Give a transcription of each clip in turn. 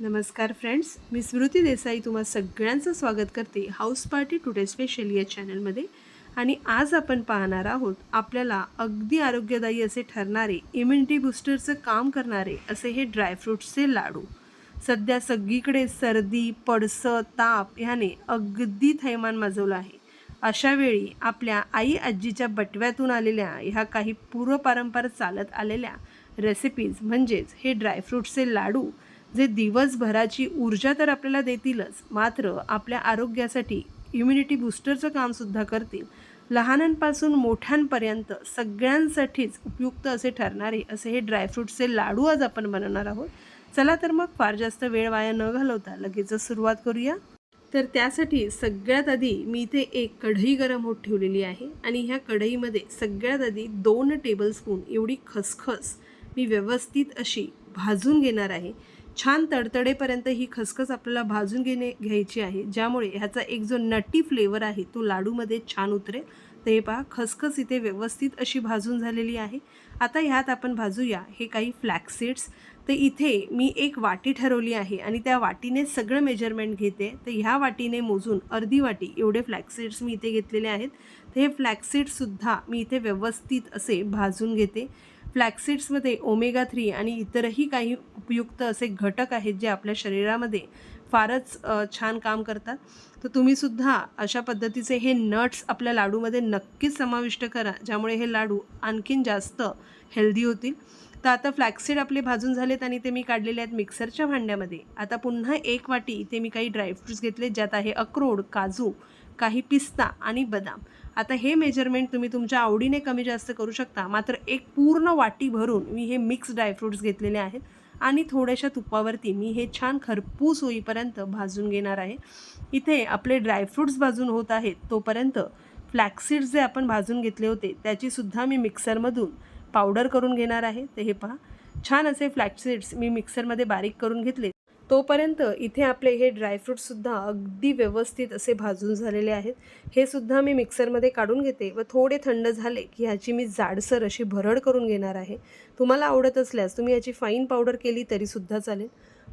नमस्कार फ्रेंड्स मी स्मृती देसाई तुम्हा सगळ्यांचं स्वागत करते हाऊस पार्टी टुडे स्पेशल या चॅनलमध्ये. आणि आज आपण पाहणार आहोत आपल्याला अगदी आरोग्यदायी असे ठरणारे इम्युनिटी बूस्टरचं काम करणारे असे हे ड्रायफ्रूट्सचे लाडू. सध्या सगळीकडे सर्दी पडसं ताप ह्याने अगदी थैमान माजवलं आहे. अशावेळी आपल्या आई आजीच्या बटव्यातून आलेल्या ह्या काही पूर्वपारंपार चालत आलेल्या रेसिपीज म्हणजेच हे ड्रायफ्रूट्सचे लाडू जे दिवसभराची ऊर्जा तर आपल्याला देतीलच मात्र आपल्या आरोग्यासाठी इम्युनिटी बूस्टरचं कामसुद्धा करतील. लहानांपासून मोठ्यांपर्यंत सगळ्यांसाठीच उपयुक्त असे ठरणारे असे हे ड्रायफ्रूटचे लाडू आज आपण बनवणार आहोत. चला तर मग फार जास्त वेळ वाया न घालवता लगेचच सुरुवात करूया. तर त्यासाठी सगळ्यात आधी मी इथे एक कढई गरम होत ठेवलेली आहे आणि ह्या कढईमध्ये सगळ्यात आधी दोन टेबलस्पून एवढी खसखस मी व्यवस्थित अशी भाजून घेणार आहे. छान तडतडेपर्यंत ही खसखस आपल्याला भाजून घेणे घ्यायची आहे. ज्यामुळे ह्याचा एक जो नटी फ्लेवर आहे तो लाडूमध्ये छान उतरेल. तर हे पहा खसखस इथे व्यवस्थित अशी भाजून झालेली आहे. आता ह्यात आपण भाजूया हे काही फ्लॅक्सीड्स तर इथे मी एक वाटी ठरवली आहे आणि त्या वाटीने सगळं मेजरमेंट घेते. तर ह्या वाटीने मोजून अर्धी वाटी एवढे फ्लॅक्सीड्स मी इथे घेतलेले आहेत. तर हे फ्लॅक्सीड्ससुद्धा मी इथे व्यवस्थित असे भाजून घेते. फ्लॅक्सीड्समध्ये ओमेगा थ्री आणि इतरही काही उपयुक्त असे घटक आहेत जे आपल्या शरीरामध्ये फारच छान काम करतात. तर तुम्हीसुद्धा अशा पद्धतीचे हे नट्स आपल्या लाडूमध्ये नक्कीच समाविष्ट करा ज्यामुळे हे लाडू आणखीन जास्त हेल्दी होतील. तर आता फ्लॅक्सीड आपले भाजून झालेत आणि ते मी काढलेले आहेत मिक्सरच्या भांड्यामध्ये. आता पुन्हा एक वाटी इथे मी काही ड्रायफ्रूट्स घेतले ज्यात आहे अक्रोड काजू काही पिस्ता आणि बदाम. आता हे मेजरमेंट तुम्ही तुमच्या आवडीने कमी जास्त करू शकता. मात्र एक पूर्ण वाटी भरून मी हे मिक्स ड्रायफ्रुट्स घेतलेले आहेत आणि थोड्याशा तुपावरती मी हे छान खरपूस होईपर्यंत भाजून घेणार आहे. इथे आपले ड्रायफ्रुट्स भाजून होत आहेत तोपर्यंत फ्लॅक्सीड्स जे आपण भाजून घेतले होते त्याचीसुद्धा मी मिक्सरमधून पावडर करून घेणार आहे. ते हे पहा छान असे फ्लॅक्सीड्स मी मिक्सरमध्ये बारीक करून घेतले तोपर्यंत इथे आपले हे ड्रायफ्रूटसुद्धा अगदी व्यवस्थित असे भाजून झालेले आहेत. हे सुद्धा मी मिक्सरमध्ये काढून घेते व थोडे थंड झाले की ह्याची मी जाडसर अशी भरड करून घेणार आहे. तुम्हाला आवडत असल्यास तुम्ही याची फाईन पावडर केली तरीसुद्धा चालेल.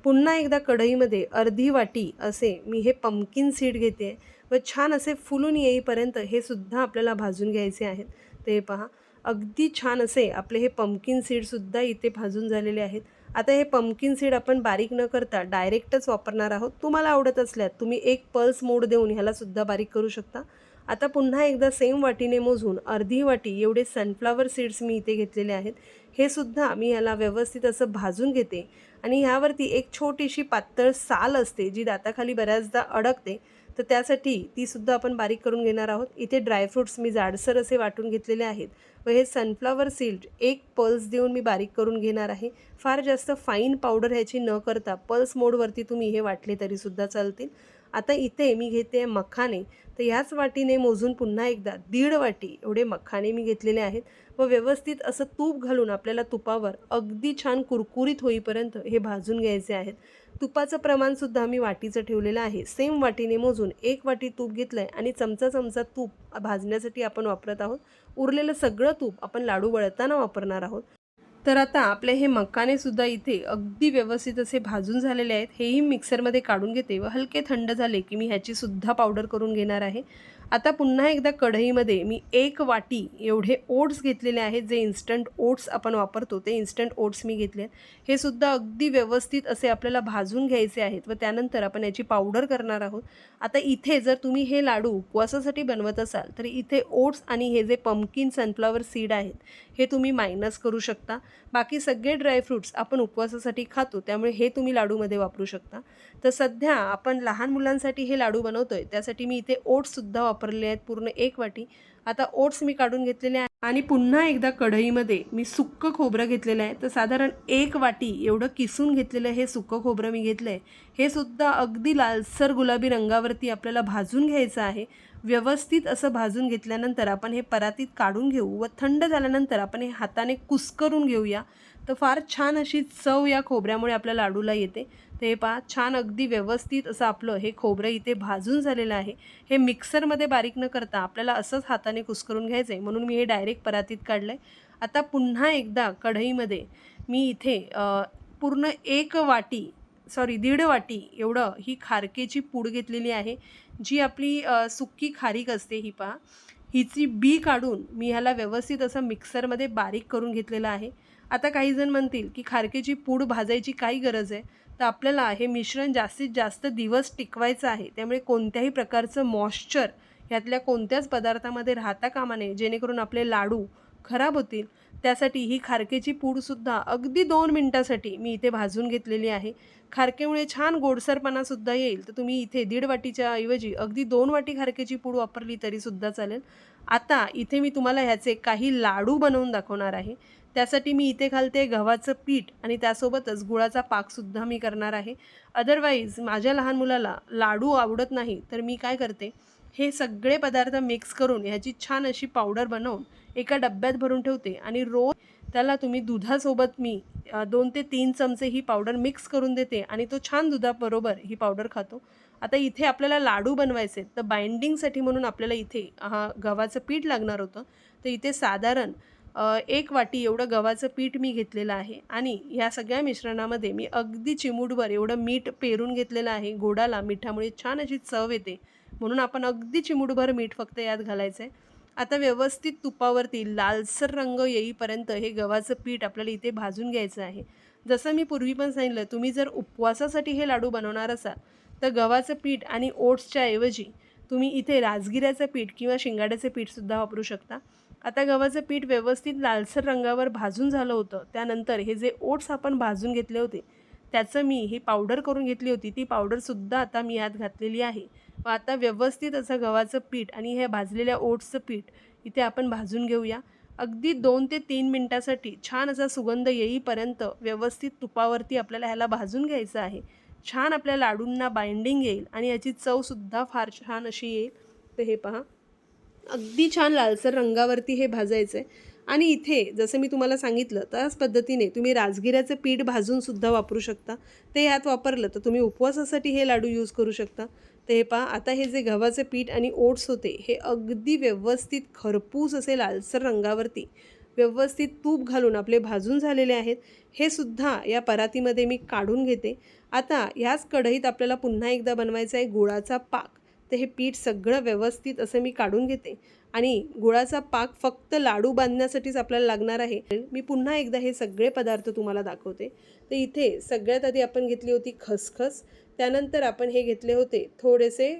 पुन्हा एकदा कढईमध्ये अर्धी वाटी असे मी हे पंपकिन सीड घेते व छान असे फुलून येईपर्यंत हे सुद्धा आपल्याला भाजून घ्यायचे आहेत. ते पहा. अगदी छान असे आपले हे पंपकिन सीडसुद्धा इथे भाजून झालेले आहेत. आता हे पंपकिन सीड आपण बारीक न करता डायरेक्टच वापरणार आहोत. तुम्हाला आवडत असल्यास तुम्ही एक पल्स मोड देऊन ह्यालासुद्धा बारीक करू शकता. आता पुन्हा एकदा सेम वाटीने मोजून अर्धी वाटी एवढे सनफ्लावर सीड्स मी इथे घेतलेले आहेत. हे सुद्धा मी ह्याला व्यवस्थित असं भाजून घेते. आणि ह्यावरती एक छोटीशी पातळ साल असते जी दाताखाली बऱ्याचदा अडकते. तर त्यासाठी तीसुद्धा आपण बारीक करून घेणार आहोत. इथे ड्रायफ्रूट्स मी जाडसर असे वाटून घेतलेले आहेत. व हे सनफ्लावर सीड एक पल्स देऊन मी बारीक करून घेणार आहे. फार जास्त फाईन पावडर ह्याची न करता पल्स मोडवरती तुम्ही हे वाटले तरीसुद्धा चालतील. आता इथे मी घेते आहे मखाने. तर ह्याच वाटीने मोजून पुन्हा एकदा दीड वाटी एवढे मखाने मी घेतलेले आहेत. व व्यवस्थित असं तूप घालून आपल्याला तुपावर अगदी छान कुरकुरीत होईपर्यंत हे भाजून घ्यायचे आहेत. तुपाचं प्रमाणसुद्धा मी वाटीचं ठेवलेलं आहे. सेम वाटीने मोजून एक वाटी तूप घेतलं आहे आणि चमचा चमचा तूप भाजण्यासाठी आपण वापरत आहोत. उरलेलं सगळं तूप आपण लाडू वळताना वापरणार आहोत. तर आता आपले हे मकाने सुद्धा इथे अगदी व्यवस्थित असे भाजून झालेले आहेत. हेही मिक्सरमध्ये काढून घेते व हलके थंड झाले की मी ह्याची सुद्धा पावडर करून घेणार आहे. आता पुन्हा एकदा कढईमध्ये मी एक वाटी एवढे ओट्स घेतलेले आहेत जे इन्स्टंट ओट्स आपण वापरतो ते इन्स्टंट ओट्स मी घेतले आहेत. हे सुद्धा अगदी व्यवस्थित असे आपल्याला भाजून घ्यायचे आहेत व त्यानंतर आपण याची पावडर करणार आहोत. आता इथे जर तुम्ही हे लाडू उपवासासाठी बनवत असाल तर इथे ओट्स आणि हे जे पंपकिन सनफ्लावर सीड आहेत हे तुम्ही मायनस करू शकता. बाकी सगळे ड्रायफ्रूट्स आपण उपवासासाठी खातो त्यामुळे हे तुम्ही लाडूमध्ये वापरू शकता. तर सध्या आपण लहान मुलांसाठी हे लाडू बनवतोय. त्यासाठी मी इथे ओट्ससुद्धा वापरले आहेत पूर्ण एक वाटी. आता ओट्स मी काढून घेतलेले आहे आणि पुन्हा एकदा कढईमध्ये मी सुक्कं खोबरं घेतलेलं आहे. तर साधारण एक वाटी एवढं किसून घेतलेलं हे सुक्कं खोबरं मी घेतलं आहे हे सुद्धा अगदी लालसर गुलाबी रंगावरती आपल्याला भाजून घ्यायचं आहे. व्यवस्थित असं भाजून घेतल्यानंतर आपण हे परातीत काढून घेऊ व थंड झाल्यानंतर आपण हे हाताने कुस्करून घेऊया. तर फार छान अशी चव या खोबऱ्यामुळे आपल्या लाडूला येते. तर हे पहा छान अगदी व्यवस्थित असं आपलं हे खोबरं इथे भाजून झालेलं आहे. हे मिक्सरमध्ये बारीक न करता आपल्याला असंच हाताने कुस्करून घ्यायचं आहे म्हणून मी हे डायरेक्ट परातीत काढलं आहे आता पुन्हा एकदा कढईमध्ये मी इथे पूर्ण एक वाटी सॉरी दीड वाटी एवढं ही खारकेची पूड घेतलेली आहे. जी आपली सुक्की खारीक असते ही पहा. हिची बी काढून मी ह्याला व्यवस्थित असं मिक्सरमध्ये बारीक करून घेतलेलं आहे. आता काही जण म्हणतील की खारकेची पूड भाजायची काही गरज आहे. तर आपल्याला हे मिश्रण जास्तीत जास्त दिवस टिकवायचं आहे. त्यामुळे कोणत्याही प्रकारचं मॉइश्चर ह्यातल्या कोणत्याच पदार्थामध्ये राहता कामा नये. जेणेकरून आपले लाडू खराब होतील. त्यासाठी ही खारकेची पूडसुद्धा अगदी दोन मिनटासाठी मी इथे भाजून घेतलेली आहे. खारकेमुळे छान गोडसरपणासुद्धा येईल. तर तुम्ही इथे दीड वाटीच्या ऐवजी अगदी दोन वाटी खारकेची पूड वापरली तरीसुद्धा चालेल. आता इथे मी तुम्हाला ह्याचे काही लाडू बनवून दाखवणार आहे. त्यासाठी मी इथे घालते गव्हाचं पीठ आणि त्यासोबतच गुळाचा पाकसुद्धा मी करणार आहे. अदरवाईज माझ्या लहान मुलाला लाडू आवडत नाही तर मी काय करते? हे सगळे पदार्थ मिक्स करून ह्याची छान अशी पावडर बनवून एका डब्यात भरून ठेवते आणि रोज त्याला तुम्ही दुधासोबत मी दोन ते तीन चमचे ही पावडर मिक्स करून देते आणि तो छान दुधाबरोबर ही पावडर खातो. आता इथे आपल्याला लाडू बनवायचे तर बाइंडिंगसाठी म्हणून आपल्याला इथे हा गव्हाचं पीठ लागणार होतं. तर इथे साधारण एक वाटी एवढं गव्हाचं पीठ मी घेतलेलं आहे आणि ह्या सगळ्या मिश्रणामध्ये मी अगदी चिमूटभर एवढं मीठ पेरून घेतलेलं आहे. गोडाला मिठामुळे छान अशी चव येते. म्हणून आपण अगदी चिमूटभर मीठ फक्त यात घालायचं आहे आता व्यवस्थित तुपावरती लालसर रंग येईपर्यंत हे गव्हाचं पीठ आपल्याला इथे भाजून घ्यायचं आहे. जसं मी पूर्वी पण सांगितलं तुम्ही जर उपवासासाठी हे लाडू बनवणार असाल तर गव्हाचं पीठ आणि ओट्सच्या ऐवजी तुम्ही इथे राजगिऱ्याचं पीठ किंवा शिंगाड्याचं पीठसुद्धा वापरू शकता. आता गव्हाचं पीठ व्यवस्थित लालसर रंगावर भाजून झालं होतं. त्यानंतर हे जे ओट्स आपण भाजून घेतले होते त्याचं मी ही पावडर करून घेतली होती. ती पावडरसुद्धा आता मी यात घातलेली आहे. व आता व्यवस्थित असं गव्हाचं पीठ आणि हे भाजलेल्या ओट्सचं पीठ इथे आपण भाजून घेऊया. अगदी दोन ते तीन मिनटासाठी छान असा सुगंध येईपर्यंत व्यवस्थित तुपावरती आपल्याला ह्याला भाजून घ्यायचं आहे. छान आपल्या लाडूंना बाइंडिंग येईल आणि याची चवसुद्धा फार छान अशी येईल. तर हे पहा. अगदी छान लालसर रंगावरती हे भाजायचं आहे आणि इथे जसं मी तुम्हाला सांगितलं त्याच पद्धतीने तुम्ही राजगिऱ्याचं पीठ भाजूनसुद्धा वापरू शकता. ते यात वापरलं तर तुम्ही उपवासासाठी हे लाडू यूज करू शकता. तर हे पहा आता हे जे गव्हाचे पीठ आणि ओट्स होते हे अगदी व्यवस्थित खरपूस असे लालसर रंगावरती व्यवस्थित तूप घालून आपले भाजून झालेले आहेत. हे सुद्धा या परातीमध्ये मी काढून घेते. आता ह्याच कढईत आपल्याला पुन्हा एकदा बनवायचा आहे गुळाचा पाक. तर हे पीठ सगळं व्यवस्थित असं मी काढून घेते. आणि गुळाचा पाक फक्त लाडू बांधण्यासाठीच आपल्याला लागणार आहे. मी पुन्हा एकदा हे सगळे पदार्थ तुम्हाला दाखवते. तर इथे सगळ्यात आधी आपण घेतली होती खसखस. त्यानंतर आपण हे घेतले होते थोडेसे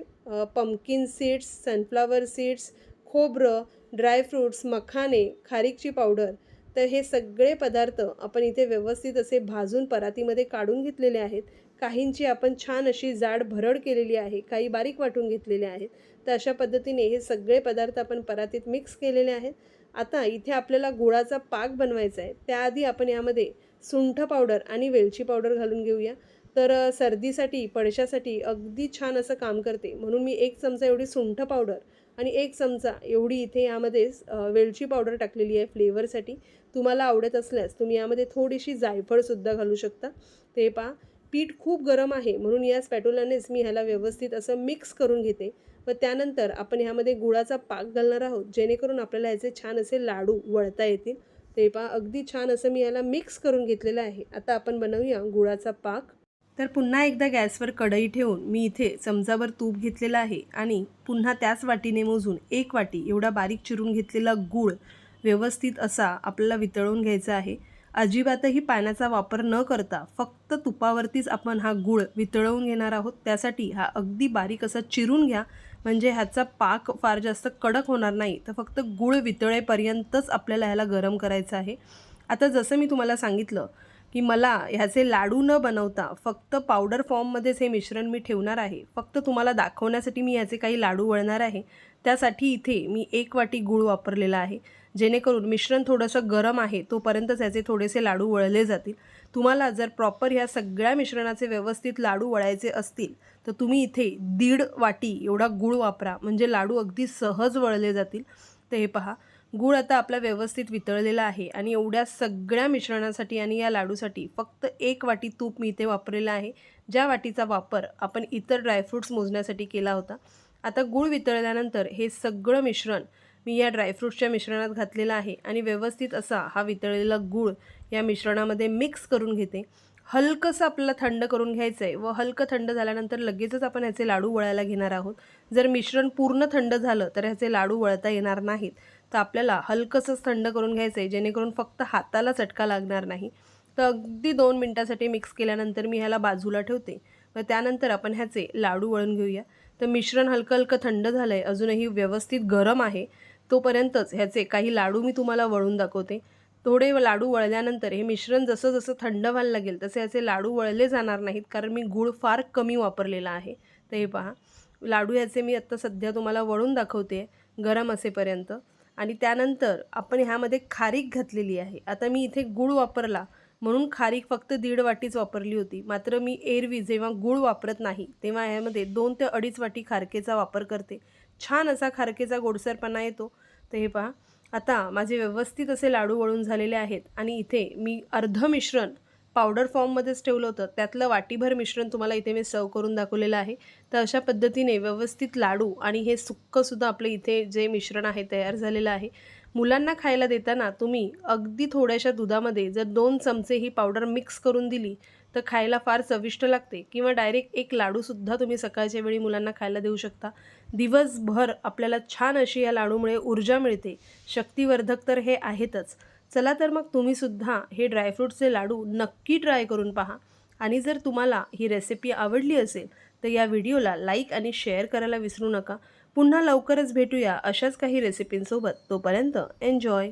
पम्पकिन सीड्स सनफ्लावर सीड्स खोबरं ड्रायफ्रूट्स मखाने खारीकची पावडर तर हे सगळे पदार्थ आपण इथे व्यवस्थित असे भाजून परातीमध्ये काढून घेतलेले आहेत. काहींची आपण छान अशी जाड भरड केलेली आहे काही बारीक वाटून घेतलेले आहेत तर अशा पद्धतीने हे सगळे पदार्थ आपण परातीत मिक्स केलेले आहेत. आता इथे आपल्याला गुळाचा पाक बनवायचा आहे. त्याआधी आपण यामध्ये सुंठ पावडर आणि वेलची पावडर घालून घेऊया. तर सर्दीसाठी पडशासाठी अगदी छान असं काम करते. म्हणून मी एक चमचा एवढी सुंठ पावडर आणि एक चमचा एवढी इथे यामध्ये वेलची पावडर टाकलेली आहे फ्लेवरसाठी तुम्हाला आवडत असल्यास तुम्ही यामध्ये थोडीशी जायफळसुद्धा घालू शकता. ते पहा. पीठ खूप गरम आहे म्हणून या स्पॅटोलानेच मी ह्याला व्यवस्थित असं मिक्स करून घेते. व त्यानंतर आपण ह्यामध्ये गुळाचा पाक घालणार आहोत जेणेकरून आपल्याला ह्याचे छान असे लाडू वळता येतील. ते पहा अगदी छान असं मी याला मिक्स करून घेतलेलं आहे. आता आपण बनवूया गुळाचा पाक. तर पुन्हा एकदा गॅसवर कढई ठेवून मी इथे चमचाभर तूप घेतलेलं आहे आणि पुन्हा त्याच वाटीने मोजून एक वाटी एवढा बारीक चिरून घेतलेला गूळ व्यवस्थित असा आपल्याला वितळून घ्यायचा आहे. अजिबातही पाण्याचा वापर न करता फक्त तुपावरतीच आपण हा गूळ वितळवून घेणार आहोत. त्यासाठी हा अगदी बारीक असा चिरून घ्या. म्हणजे ह्याचा पाक फार जास्त कडक होणार नाही. तर फक्त गूळ वितळेपर्यंतच आपल्याला ह्याला गरम करायचं आहे. आता जसं मी तुम्हाला सांगितलं की मला ह्याचे लाडू न बनवता फक्त पावडर फॉर्ममध्येच हे मिश्रण मी ठेवणार आहे. फक्त तुम्हाला दाखवण्यासाठी मी ह्याचे काही लाडू वळणार आहे. त्यासाठी इथे मी एक वाटी गूळ वापरलेला आहे. जेणेकरून मिश्रण थोडंसं गरम आहे तोपर्यंतच त्याचे थोडेसे लाडू वळले जातील. तुम्हाला जर प्रॉपर ह्या सगळ्या मिश्रणाचे व्यवस्थित लाडू वळायचे असतील तर तुम्ही इथे दीड वाटी एवढा गूळ वापरा. म्हणजे लाडू अगदी सहज वळले जातील. तर हे पहा गूळ आता आपला व्यवस्थित वितळलेला आहे आणि एवढ्या सगळ्या मिश्रणासाठी आणि या लाडूसाठी फक्त एक वाटी तूप मी इथे वापरलेलं आहे. ज्या वाटीचा वापर आपण इतर ड्रायफ्रूट्स मोजण्यासाठी केला होता. आता गूळ वितळल्यानंतर हे सगळं मिश्रण मी या ड्रायफ्रूट्सच्या मिश्रणात घातलेला आहे आणि व्यवस्थित असा हा वितळलेला गूळ या मिश्रणामध्ये मिक्स करून घेते. हलकंसं आपल्याला थंड करून घ्यायचं आहे व हलकं थंड झाल्यानंतर लगेचच आपण ह्याचे लाडू वळायला घेणार आहोत. जर मिश्रण पूर्ण थंड झालं तर ह्याचे लाडू वळता येणार नाहीत. तर आपल्याला हलकंसंच थंड करून घ्यायचं आहे जेणेकरून फक्त हाताला चटका लागणार नाही. तर अगदी दोन मिनटासाठी मिक्स केल्यानंतर मी ह्याला बाजूला ठेवते. व त्यानंतर आपण ह्याचे लाडू वळून घेऊया. तर मिश्रण हलकं हलकं थंड झालं आहे अजूनही व्यवस्थित गरम आहे. तोपर्यंतच ह्याचे काही लाडू मी तुम्हाला वळून दाखवते. थोडे लाडू वळल्यानंतर हे मिश्रण जसं जसं थंड व्हायला लागेल तसे याचे लाडू वळले जाणार नाहीत कारण मी गूळ फार कमी वापरलेला आहे. तर हे पहा लाडू ह्याचे मी आत्ता सध्या तुम्हाला वळून दाखवते गरम असेपर्यंत. आणि त्यानंतर आपण ह्यामध्ये खारीक घातलेली आहे. आता मी इथे गूळ वापरला म्हणून खारीक फक्त दीड वाटीच वापरली होती. मात्र मी एरवी जेव्हा गूळ वापरत नाही तेव्हा ह्यामध्ये दोन ते अडीच वाटी खारकेचा वापर करते. छान असा खारकेचा गोडसरपणा येतो. तर हे पहा. आता माझे व्यवस्थित असे लाडू वळून झालेले आहेत आणि इथे मी अर्ध मिश्रण पावडर फॉर्ममध्येच ठेवलं होतं. त्यातलं वाटीभर मिश्रण तुम्हाला इथे मी सर्व करून दाखवलेलं आहे. तर अशा पद्धतीने व्यवस्थित लाडू आणि हे सुक्कंसुद्धा आपलं इथे जे मिश्रण आहे तयार झालेलं आहे. मुलांना खायला देताना तुम्ही अगदी थोड्याशा दुधामध्ये जर दोन चमचे ही पावडर मिक्स करून दिली तर खायला फार चविष्ट लागते. किंवा डायरेक्ट एक लाडूसुद्धा तुम्ही सकाळच्या वेळी मुलांना खायला देऊ शकता. दिवसभर आपल्याला छान अशी या लाडूमुळे ऊर्जा मिळते. शक्तिवर्धक तर हे आहेतच. चला तर मग तुम्हीसुद्धा हे ड्रायफ्रूटचे लाडू नक्की ट्राय करून पहा. आणि जर तुम्हाला ही रेसिपी आवडली असेल तर या व्हिडिओला लाईक आणि शेअर करायला विसरू नका. पुन्हा लवकरच भेटूया अशाच काही रेसिपींसोबत तोपर्यंत एन्जॉय